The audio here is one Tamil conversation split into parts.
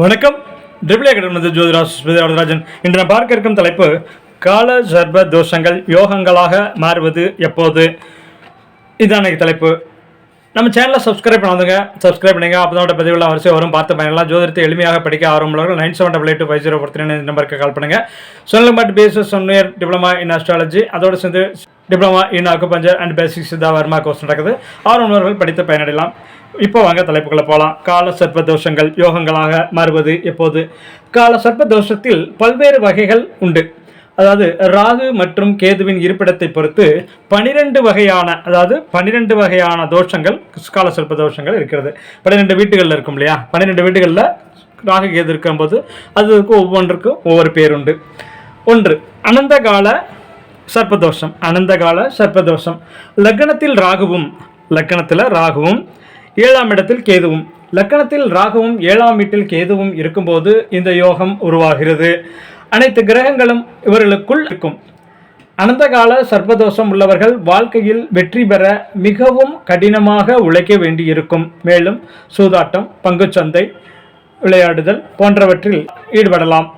வணக்கம். ட்ரிபிள் கடந்த ஜோதிராஜ் வரதராஜன் இன்று நான் பார்க்க இருக்கும் தலைப்பு கால சர்ப தோஷங்கள் யோகங்களாக மாறுவது எப்போது? இதுதான் எனக்கு தலைப்பு. நம்ம சேனலை சப்ஸ்கிரைப் பண்ணாதுங்க. சப்ஸ்கிரைப் பண்ணுங்க அப்போ பதிவுள்ள வரிசை வரும். பார்த்து பயனெல்லாம் ஜோதிடத்தை எளிமையாக படிக்க ஆரம்புள்ளவர்கள் nine seven double eight five zero four three நம்பருக்கு கால் பண்ணுங்க. சொன்னல் பட் bases one year diploma in astrology அதோடு சேர்ந்து diploma in acupuncture and basic Siddha varma course நடக்குது. ஆர்வலர்கள் படித்து பயனடையலாம். இப்போ வாங்க தலைப்புகளை போகலாம் கால சர்ப்ப தோஷங்கள் யோகங்களாக மாறுவது எப்போது? கால சர்ப்ப தோஷத்தில் பல்வேறு வகைகள் உண்டு. அதாவது ராகு மற்றும் கேதுவின் இருப்பிடத்தை பொறுத்து பனிரெண்டு வகையான அதாவது பன்னிரெண்டு வகையான தோஷங்கள் கால சர்ப்ப தோஷங்கள் இருக்கிறது. பன்னிரெண்டு வீட்டுகளில் இருக்கும் இல்லையா? பன்னிரெண்டு வீடுகளில் ராகு கேது இருக்கும்போது அதுக்கு ஒவ்வொன்றுக்கும் ஒவ்வொரு பேர் உண்டு. ஒன்று அனந்த கால சர்ப்பதோஷம். அனந்த கால சர்ப்பதோஷம். லக்னத்தில் ராகுவும் லக்னத்தில் ராகுவும் ஏழாம் இடத்தில் கேதுவும் லக்கணத்தில் ராகுவும் ஏழாம் வீட்டில் கேதுவும் இருக்கும்போது இந்த யோகம் உருவாகிறது. அனைத்து கிரகங்களும் இவர்களுக்குள் இருக்கும். அனந்தகால சர்ப்பதோஷம் உள்ளவர்கள் வாழ்க்கையில் வெற்றி பெற மிகவும் கடினமாக உழைக்க வேண்டியிருக்கும். மேலும் சூதாட்டம் பங்குச்சந்தை விளையாடுதல் போன்றவற்றில் ஈடுபடலாம்.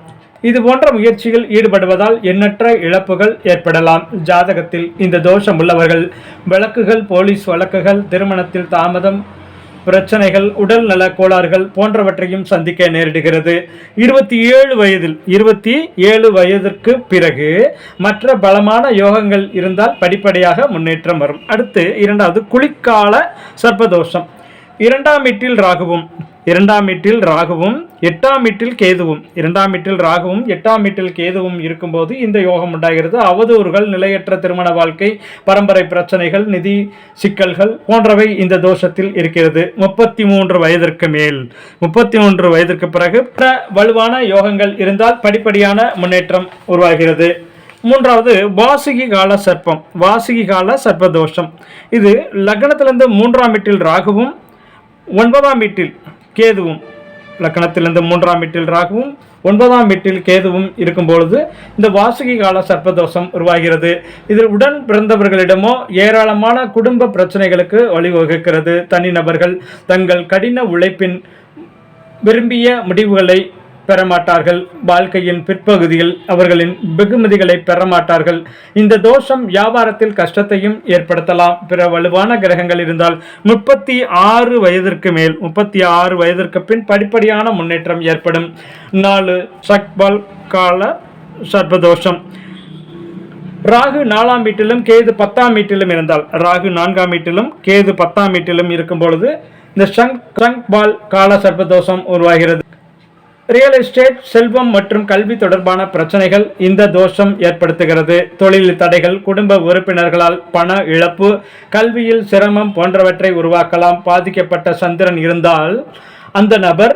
இது போன்ற முயற்சியில் ஈடுபடுவதால் எண்ணற்ற இழப்புகள் ஏற்படலாம். ஜாதகத்தில் இந்த தோஷம் உள்ளவர்கள் வழக்குகள் போலீஸ் வழக்குகள் திருமணத்தில் தாமதம் பிரச்சனைகள் உடல் நல கோளாறுகள் போன்றவற்றையும் சந்திக்க நேரிடுகிறது. இருபத்தி ஏழு வயதில் இருபத்தி ஏழு வயதிற்கு பிறகு மற்ற பலமான யோகங்கள் இருந்தால் படிப்படியாக முன்னேற்றம் வரும். அடுத்து இரண்டாவது குளிர்கால சர்ப்பதோஷம். இரண்டாம் வீட்டில் ராகுவும் இரண்டாம் வீட்டில் ராகுவும் எட்டாம் வீட்டில் கேதுவும். இரண்டாம் வீட்டில் ராகுவும் எட்டாம் வீட்டில் கேதுவும் இருக்கும்போது இந்த யோகம் உண்டாகிறது. அவதூறுகள் நிலையற்ற திருமண வாழ்க்கை பரம்பரை பிரச்சனைகள் நிதி சிக்கல்கள் போன்றவை இந்த தோஷத்தில் இருக்கிறது. முப்பத்தி மூன்று வயதிற்கு மேல். முப்பத்தி மூன்று வயதிற்கு பிறகு பிற வலுவான யோகங்கள் இருந்தால் படிப்படியான முன்னேற்றம் உருவாகிறது. மூன்றாவது வாசுகி கால சர்ப்பம். வாசுகி கால சர்ப்ப தோஷம். இது லக்னத்திலிருந்து மூன்றாம் வீட்டில் ராகுவும் ஒன்பதாம் வீட்டில் கேதுவும் லக்கணத்திலிருந்து மூன்றாம் வீட்டில் ராகுவும் ஒன்பதாம் வீட்டில் கேதுவும் இருக்கும் பொழுது இந்த வாசுகி கால சர்ப்பதோஷம் உருவாகிறது. இதில் உடன் பிறந்தவர்களிடமோ ஏராளமான குடும்ப பிரச்சனைகளுக்கு வழிவகுக்கிறது. தனிநபர்கள் தங்கள் கடின உழைப்பின் விரும்பிய முடிவுகளை பெறமாட்டார்கள். வாழ்க்கையின் பிற்பகுதியில் அவர்களின் வெகுமதிகளை பெறமாட்டார்கள். இந்த தோஷம் வியாபாரத்தில் கஷ்டத்தையும் ஏற்படுத்தலாம். பிற வலுவான கிரகங்கள் இருந்தால் முப்பத்தி ஆறு வயதிற்கு மேல் முப்பத்தி ஆறு வயதிற்கு பின் படிப்படியான முன்னேற்றம் ஏற்படும். நாலு சக்பால் கால சர்பதோஷம் ராகு நாலாம் வீட்டிலும் கேது பத்தாம் வீட்டிலும் இருந்தால் ராகு நான்காம் வீட்டிலும் கேது பத்தாம் வீட்டிலும் இருக்கும் பொழுது இந்த சங் சங் பால் கால சர்பதோஷம் உருவாகிறது. ரியல் எஸ்டேட் செல்வம் மற்றும் கல்வி தொடர்பான பிரச்சனைகள் இந்த தோஷம் ஏற்படுத்துகிறது. தொழில் தடைகள் குடும்ப உறுப்பினர்களால் பண இழப்பு கல்வியில் சிரமம் போன்றவற்றை உருவாக்கலாம். பாதிக்கப்பட்ட சந்திரன் இருந்தால் அந்த நபர்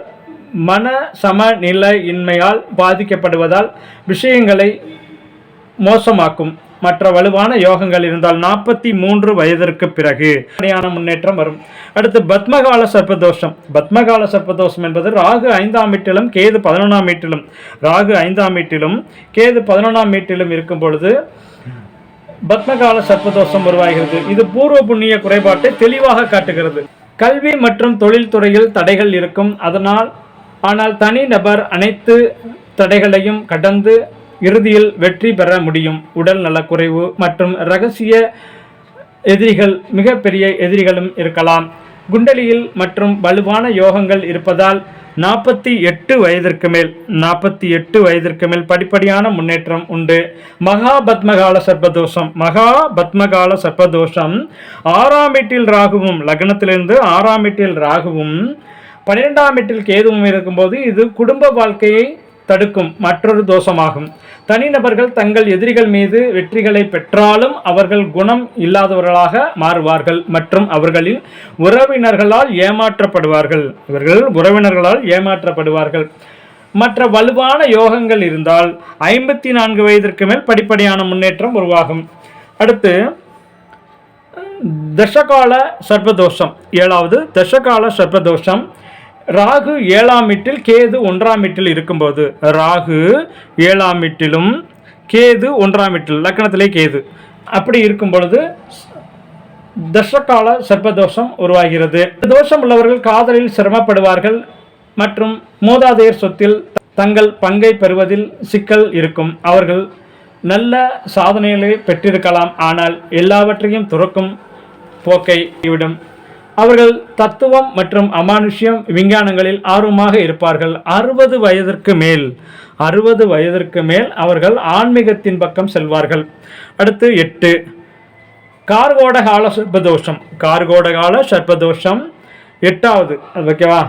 மன சமநிலையின்மையால் பாதிக்கப்படுவதால் விஷயங்களை மோசமாக்கும். மற்ற வலுவான யோகங்கள் இருந்தால் நாற்பத்தி மூன்று வயதிற்கு பிறகு சரியான முன்னேற்றம் வரும். அடுத்து பத்மகால சர்ப்பதோஷம். பத்மகால சர்ப்பதோஷம் என்பது ராகு ஐந்தாம் வீட்டிலும் கேது பதினொன்றாம் வீட்டிலும். ராகு ஐந்தாம் வீட்டிலும் கேது பதினொன்றாம் வீட்டிலும் இருக்கும் பொழுது பத்மகால சர்ப்பதோஷம் உருவாகிறது. இது பூர்வ புண்ணிய குறைபாட்டை தெளிவாக காட்டுகிறது. கல்வி மற்றும் தொழில்துறையில் தடைகள் இருக்கும். அதனால் ஆனால் தனி நபர் அனைத்து தடைகளையும் கடந்து இறுதியில் வெற்றி பெற முடியும். உடல் நலக்குறைவு மற்றும் ரகசிய எதிரிகள் மிகப்பெரிய எதிரிகளும் இருக்கலாம். குண்டலியில் மற்றும் வலுவான யோகங்கள் இருப்பதால் நாற்பத்தி எட்டு வயதிற்கு மேல் நாற்பத்தி எட்டு வயதிற்கு மேல் படிப்படியான முன்னேற்றம் உண்டு. மகா பத்மகால சர்பதோஷம் மகா பத்மகால சர்பதோஷம் ஆறாம் வீட்டில் ராகுவும் லக்னத்திலிருந்து ஆறாம் வீட்டில் ராகுவும் பன்னிரெண்டாம் வீட்டில் கேதுவும் இருக்கும்போது இது குடும்ப வாழ்க்கையை தடுக்கும் மற்றொரு தோஷமாகும். தனிநபர்கள் தங்கள் எதிரிகள் மீது வெற்றிகளை பெற்றாலும் அவர்கள் குணம் இல்லாதவர்களாக மாறுவார்கள் மற்றும் அவர்களின் உறவினர்களால் ஏமாற்றப்படுவார்கள். இவர்கள் உறவினர்களால் ஏமாற்றப்படுவார்கள். மற்ற வலுவான யோகங்கள் இருந்தால் ஐம்பத்தி நான்கு வயதிற்கு மேல் படிப்படியான முன்னேற்றம் உருவாகும். அடுத்து தசகால சர்ப்பதோஷம். ஏழாவது தசகால சர்ப்பதோஷம். ராகு ஏழாம் வீட்டில் கேது ஒன்றாம் வீட்டில் இருக்கும்போது ராகு ஏழாம் வீட்டிலும் கேது ஒன்றாம் வீட்டில் லக்கணத்திலே கேது. அப்படி இருக்கும் பொழுது தசகால சர்ப்பதோஷம் உருவாகிறது. தோஷம் உள்ளவர்கள் காதலில் சிரமப்படுவார்கள் மற்றும் மூதாதையர் சொத்தில் தங்கள் பங்கை பெறுவதில் சிக்கல் இருக்கும். அவர்கள் நல்ல சாதனைகளை பெற்றிருக்கலாம். ஆனால் எல்லாவற்றையும் துறக்கும் போக்கை விடும். அவர்கள் தத்துவம் மற்றும் அமானுஷ்யம் விஞ்ஞானங்களில் ஆர்வமாக இருப்பார்கள். அறுபது வயதிற்கு மேல் அறுபது வயதிற்கு மேல் அவர்கள் ஆன்மீகத்தின் பக்கம் செல்வார்கள். அடுத்து எட்டு கார்கோட கால சர்ப்பதோஷம். கார்கோட கால சர்ப்பதோஷம். எட்டாவது அது ஓகேவா?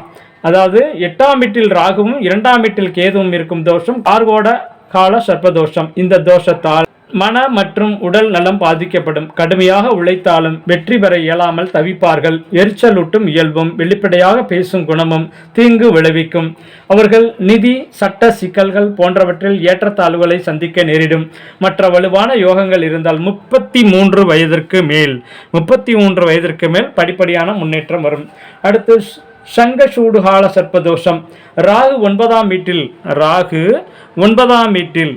அதாவது எட்டாம் வீட்டில் ராகுவும் இரண்டாம் வீட்டில் கேதுவும் இருக்கும் தோஷம் கார்கோட கால சர்ப்பதோஷம். இந்த தோஷத்தால் மன மற்றும் உடல் நலம் பாதிக்கப்படும். கடுமையாக உழைத்தாலும் வெற்றி பெற இயலாமல் தவிப்பார்கள். எரிச்சலூட்டும் இயல்பும் வெளிப்படையாக பேசும் குணமும் தீங்கு விளைவிக்கும். அவர்கள் நிதி சட்ட சிக்கல்கள் போன்றவற்றில் ஏற்றத்தாழ்வுகளை சந்திக்க நேரிடும். மற்ற வலுவான யோகங்கள் இருந்தால் முப்பத்தி மூன்று வயதிற்கு மேல் முப்பத்தி மூன்று வயதிற்கு மேல் படிப்படியான முன்னேற்றம் வரும். அடுத்து சங்க சூடுகால சர்ப்பதோஷம். ராகு ஒன்பதாம் வீட்டில் ராகு ஒன்பதாம் வீட்டில்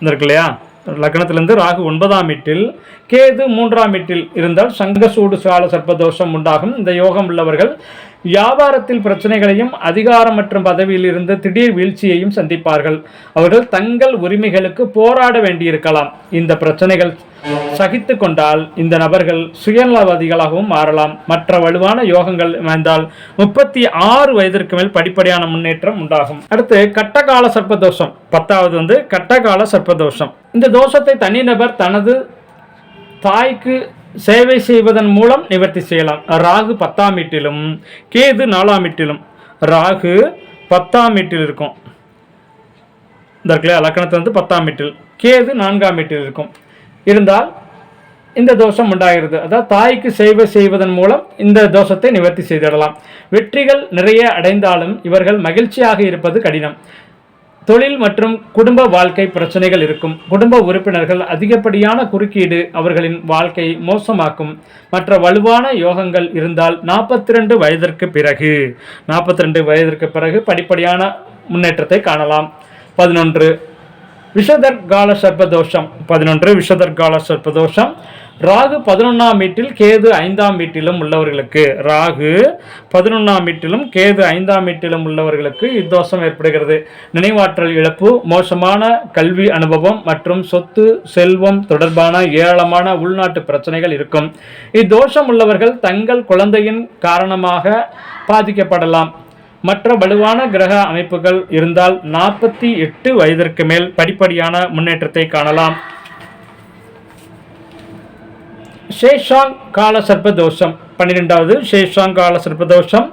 இருக்கு இல்லையா? லக்னத்திலிருந்து ராகு ஒன்பதாம் வீட்டில் கேது மூன்றாம் வீட்டில் இருந்தால் சங்க சூடு சால சர்ப்பதோஷம் உண்டாகும். இந்த யோகம் உள்ளவர்கள் வியாபாரத்தில் பிரச்சனைகளையும் அதிகாரம் மற்றும் பதவியில் இருந்து திடீர் வீழ்ச்சியையும் சந்திப்பார்கள். அவர்கள் தங்கள் உரிமைகளுக்கு போராட வேண்டியிருக்கலாம். இந்த பிரச்சனைகள் சகித்து கொண்டால் இந்த நபர்கள் சுயநலவாதிகளாகவும் மாறலாம். மற்ற வலுவான யோகங்கள் அமைந்தால் முப்பத்தி ஆறு வயதிற்கு மேல் படிப்படியான முன்னேற்றம் உண்டாகும். அடுத்து கட்டகால சர்ப்பதோஷம். பத்தாவது வந்து கட்டகால சர்ப்பதோஷம். இந்த தோஷத்தை தனிநபர் தனது தாய்க்கு சேவை செய்வதன் மூலம் நிவர்த்தி செய்யலாம். ராகு பத்தாம் வீட்டிலும் கேது நாலாம் வீட்டிலும். ராகு பத்தாம் வீட்டில் இருக்கும். இந்த இருக்குல்ல லக்கணத்தில் வந்து பத்தாம் வீட்டில். கேது நான்காம் வீட்டில் இருக்கும். இருந்தால் இந்த தோஷம் உண்டாகிறது. அதாவது தாய்க்கு சேவை செய்வதன் மூலம் இந்த தோஷத்தை நிவர்த்தி செய்திடலாம். வெற்றிகள் நிறைய அடைந்தாலும் இவர்கள் மகிழ்ச்சியாக இருப்பது கடினம். தொழில் மற்றும் குடும்ப வாழ்க்கை பிரச்சனைகள் இருக்கும். குடும்ப உறுப்பினர்கள் அதிகப்படியான குறுக்கீடு அவர்களின் வாழ்க்கை மோசமாக்கும். மற்ற வலுவான யோகங்கள் இருந்தால் நாற்பத்தி ரெண்டு வயதிற்கு பிறகு நாற்பத்தி ரெண்டு வயதிற்கு பிறகு படிப்படியான முன்னேற்றத்தை காணலாம். பதினொன்று விஷதர்கால சர்ப்பதோஷம். பதினொன்று விஷதர்கால சர்ப்பதோஷம். ராகு பதினொன்றாம் வீட்டில் கேது ஐந்தாம் வீட்டிலும் உள்ளவர்களுக்கு. ராகு பதினொன்றாம் வீட்டிலும் கேது ஐந்தாம் வீட்டிலும் உள்ளவர்களுக்கு இத்தோஷம் ஏற்படுகிறது. நினைவாற்றல் இழப்பு மோசமான கல்வி அனுபவம் மற்றும் சொத்து செல்வம் தொடர்பான ஏராளமான உள்நாட்டு பிரச்சனைகள் இருக்கும். இத்தோஷம் உள்ளவர்கள் தங்கள் குழந்தையின் காரணமாக பாதிக்கப்படலாம். மற்ற வலுவான கிரக அமைப்புகள் இருந்தால் நாற்பத்தி எட்டு வயதிற்கு மேல் படிப்படியான முன்னேற்றத்தை காணலாம். ஷேஷாங் கால சர்ப்பதோஷம் பன்னிரெண்டாவது ஷேஷாங் கால சர்ப்பதோஷம்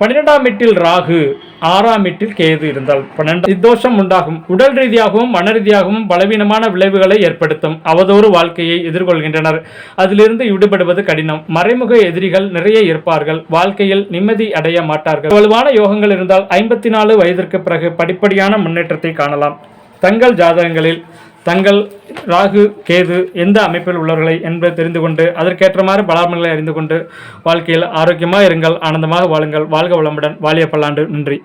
பன்னிரெண்டாம் வீட்டில் ராகு. ஆறாம் வீட்டில் கேது இருந்தால் பன்னெண்டு இத்தோஷம் உண்டாகும். உடல் ரீதியாகவும் மன ரீதியாகவும் பலவீனமான விளைவுகளை ஏற்படுத்தும். அவதோறு வாழ்க்கையை எதிர்கொள்கின்றனர். அதிலிருந்து விடுபடுவது கடினம். மறைமுக எதிரிகள் நிறைய இருப்பார்கள். வாழ்க்கையில் நிம்மதி அடைய மாட்டார்கள். வலுவான யோகங்கள் இருந்தால் ஐம்பத்தி நாலு வயதிற்கு பிறகு படிப்படியான முன்னேற்றத்தை காணலாம். தங்கள் ஜாதகங்களில் தங்கள் ராகு கேது எந்த அமைப்பில் உள்ளவர்களை என்பதை தெரிந்து கொண்டு அதற்கேற்றமாறு பலாபலங்களை அறிந்து கொண்டு வாழ்க்கையில் ஆரோக்கியமாக இருங்கள் ஆனந்தமாக வாழுங்கள். வாழ்க வளமுடன். வாலிய பல்லாண்டு நன்றி.